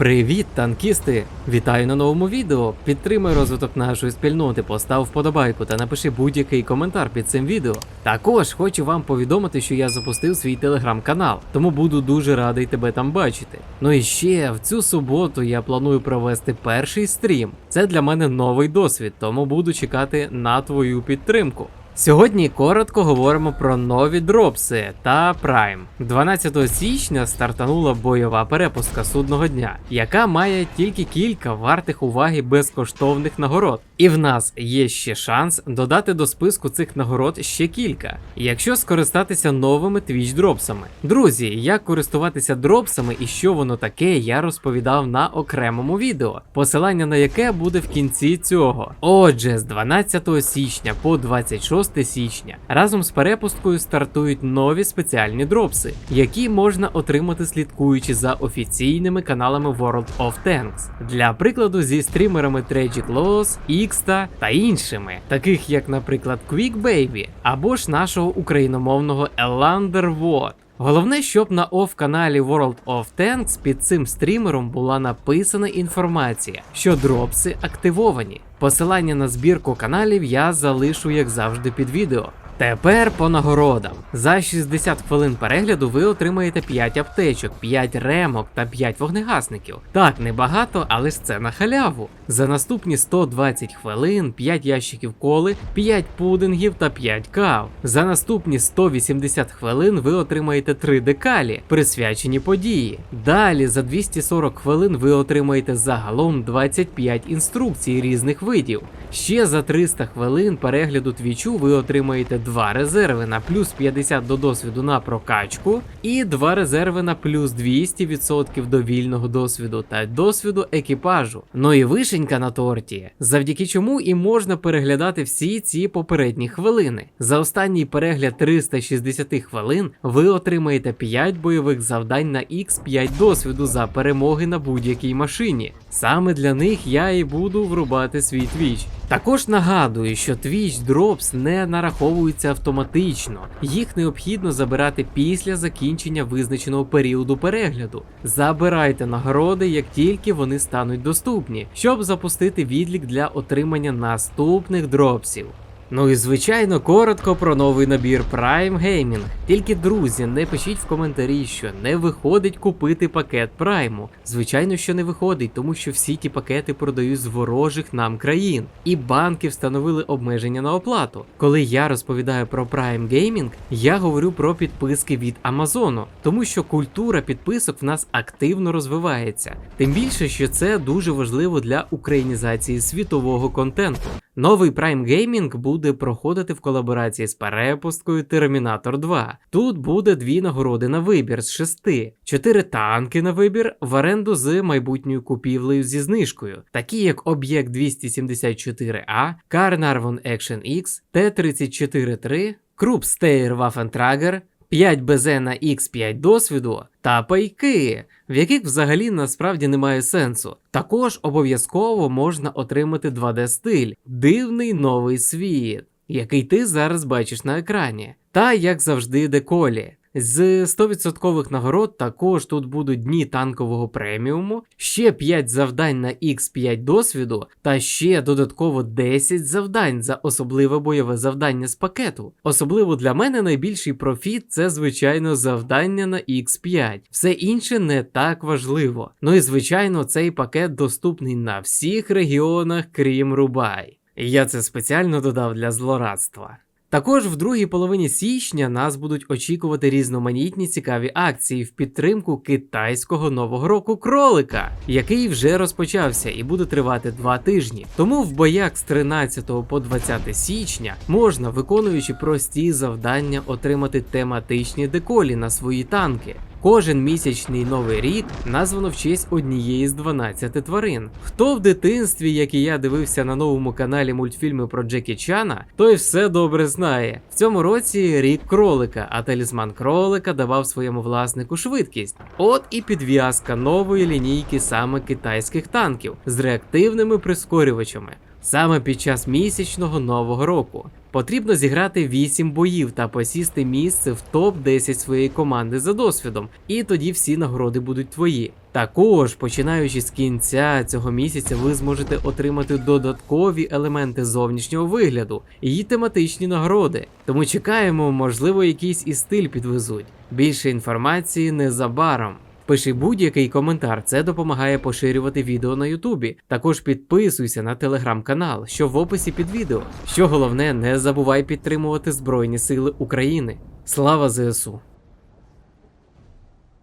Привіт, танкісти! Вітаю на новому відео. Підтримай розвиток нашої спільноти, постав вподобайку та напиши будь-який коментар під цим відео. Також хочу вам повідомити, що я запустив свій телеграм-канал, тому буду дуже радий тебе там бачити. Ну і ще в цю суботу я планую провести перший стрім. Це для мене новий досвід, тому буду чекати на твою підтримку. Сьогодні коротко говоримо про нові дропси та Прайм. 12 січня стартанула бойова перепустка судного дня, яка має тільки кілька вартих уваги безкоштовних нагород. І в нас є ще шанс додати до списку цих нагород ще кілька, якщо скористатися новими Twitch дропсами. Друзі, як користуватися дропсами і що воно таке, я розповідав на окремому відео, посилання на яке буде в кінці цього. Отже, з 12 січня по 26 січня разом з перепусткою стартують нові спеціальні дропси, які можна отримати слідкуючи за офіційними каналами World of Tanks. Для прикладу, зі стрімерами Tragic Loss, Xta та іншими, таких як, наприклад, Quick Baby або ж нашого україномовного Elander Вот. Головне, щоб на оф каналі World of Tanks під цим стрімером була написана інформація, що дропси активовані. Посилання на збірку каналів я залишу, як завжди, під відео. Тепер по нагородам. За 60 хвилин перегляду ви отримаєте 5 аптечок, 5 ремок та 5 вогнегасників. Так, небагато, але ж це на халяву. За наступні 120 хвилин 5 ящиків коли, 5 пудингів та 5 кав. За наступні 180 хвилин ви отримаєте 3 декалі, присвячені події. Далі за 240 хвилин ви отримаєте загалом 25 інструкцій різних видів. Ще за 300 хвилин перегляду твічу ви отримаєте 2 резерви на плюс 50 до досвіду на прокачку, і 2 резерви на плюс 200% до вільного досвіду та досвіду екіпажу. Ну і вишенька на торті, завдяки чому і можна переглядати всі ці попередні хвилини. За останній перегляд 360 хвилин ви отримаєте 5 бойових завдань на X5 досвіду за перемоги на будь-якій машині. Саме для них я і буду врубати свій твіч. Також нагадую, що Twitch Drops не нараховуються автоматично, їх необхідно забирати після закінчення визначеного періоду перегляду. Забирайте нагороди, як тільки вони стануть доступні, щоб запустити відлік для отримання наступних дропсів. Ну і звичайно, коротко про новий набір Prime Gaming. Тільки друзі, не пишіть в коментарі, що не виходить купити пакет Прайму. Звичайно, що не виходить, тому що всі ті пакети продають з ворожих нам країн, і банки встановили обмеження на оплату. Коли я розповідаю про Prime Gaming, я говорю про підписки від Амазону, тому що культура підписок в нас активно розвивається. Тим більше, що це дуже важливо для українізації світового контенту. Новий Prime Gaming буде проходити в колаборації з перепусткою Terminator 2. Тут буде дві нагороди на вибір з шести, чотири танки на вибір в оренду з майбутньою купівлею зі знижкою, такі як Об'єкт 274А, Carnarvon Action X, Т-34-3, Krupp Steyr Waffentrager, 5 БЗ на X5 досвіду та пайки, в яких взагалі насправді немає сенсу. Також обов'язково можна отримати 2D стиль, дивний новий світ, який ти зараз бачиш на екрані. Та як завжди, деколі. З 100% нагород також тут будуть дні танкового преміуму, ще 5 завдань на X5 досвіду, та ще додатково 10 завдань за особливе бойове завдання з пакету. Особливо для мене найбільший профіт це, звичайно, завдання на X5. Все інше не так важливо. Ну і звичайно, цей пакет доступний на всіх регіонах, крім Рубай. Я це спеціально додав для злорадства. Також в другій половині січня нас будуть очікувати різноманітні цікаві акції в підтримку китайського нового року кролика, який вже розпочався і буде тривати два тижні. Тому в боях з 13 по 20 січня можна, виконуючи прості завдання, отримати тематичні деколі на свої танки. Кожен місячний новий рік названо в честь однієї з 12 тварин. Хто в дитинстві, як і я дивився на новому каналі мультфільми про Джекі Чана, той все добре знає. В цьому році рік кролика, а талісман кролика давав своєму власнику швидкість. От і підв'язка нової лінійки саме китайських танків з реактивними прискорювачами. Саме під час місячного нового року. Потрібно зіграти 8 боїв та посісти місце в топ-10 своєї команди за досвідом, і тоді всі нагороди будуть твої. Також, починаючи з кінця цього місяця, ви зможете отримати додаткові елементи зовнішнього вигляду і тематичні нагороди. Тому чекаємо, можливо, якийсь і стиль підвезуть. Більше інформації незабаром. Пиши будь-який коментар, це допомагає поширювати відео на Ютубі. Також підписуйся на телеграм-канал, що в описі під відео. Що головне, не забувай підтримувати Збройні Сили України. Слава ЗСУ!